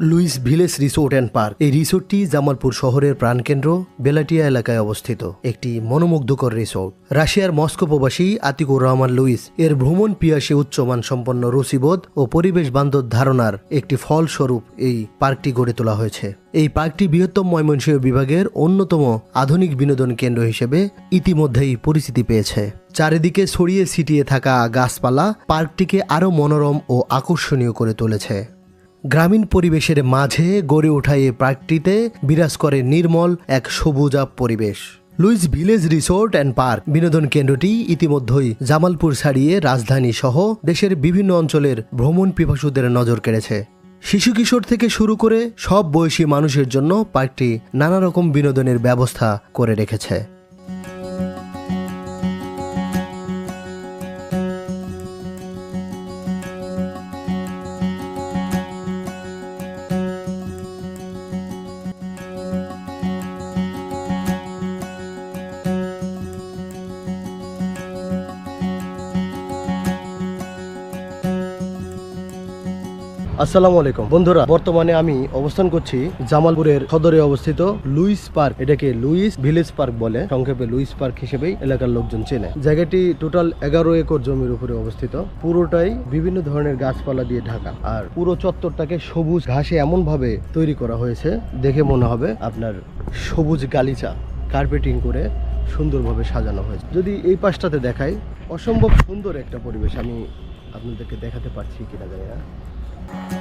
Louis village resort and park. এই রিসোর্টটি জামালপুর শহরের প্রাণকেন্দ্র বেলাটিয়া এলাকায় অবস্থিত। একটি মনোমুগ্ধকর রিসোর্ট। রাশিয়ার মস্কো প্রবাসী আতিকুর রহমান লুইস এর ভ্রমণ পিয়াসী উচ্চমান সম্পন্ন রুচিবোধ ও পরিবেশ বান্ধব ধারণার একটি ফলস্বরূপ এই পার্কটি গড়ে তোলা হয়েছে। এই পার্কটি বৃহত্তম ময়মনসিংহ বিভাগের অন্যতম আধুনিক বিনোদন কেন্দ্র হিসেবে ইতিমধ্যেই পরিচিতি পেয়েছে। চারিদিকে ছড়িয়ে ছিটিয়ে থাকা গাছপালা পার্কটিকে আরও মনোরম ও আকর্ষণীয় করে তুলেছে। গ্রামীণ পরিবেশের মাঝে গড়ে ওঠা এই পার্কটিতে বিরাজ করে নির্মল এক সবুজাব পরিবেশ। Louis village resort and park বিনোদন কেন্দ্রটি ইতিমধ্যেই জামালপুর ছাড়িয়ে রাজধানী সহ দেশের বিভিন্ন অঞ্চলের ভ্রমণ পিপাসুদের নজর কেড়েছে। শিশু কিশোর থেকে শুরু করে সব বয়সী মানুষের জন্য পার্কটি নানা রকম বিনোদনের ব্যবস্থা করে রেখেছে। আসসালামু আলাইকুম। বন্ধুরা, বর্তমানে আমি অবস্থান করছি জামালপুরের সদরে অবস্থিত লুইস পার্ক। এটাকে লুইস ভিলেজ পার্ক বলে, সংক্ষেপে লুইস পার্ক হিসেবেই এলাকার লোকজন চেনে। জায়গাটি টোটাল এগারো একর জমির উপরে অবস্থিত। পুরোটাই বিভিন্ন ধরনের গাছপালা দিয়ে ঢাকা। আর পুরো চত্বরটাকে সবুজ ঘাসে এমন ভাবে তৈরি করা হয়েছে, দেখে মনে হবে আপনার সবুজ গালিচা কার্পেটিং করে সুন্দরভাবে সাজানো হয়েছে। যদি এই পাশটাতে দেখাই, অসম্ভব সুন্দর একটা পরিবেশ আমি আপনাদেরকে দেখাতে পারছি কিনা জানি না। Thank you.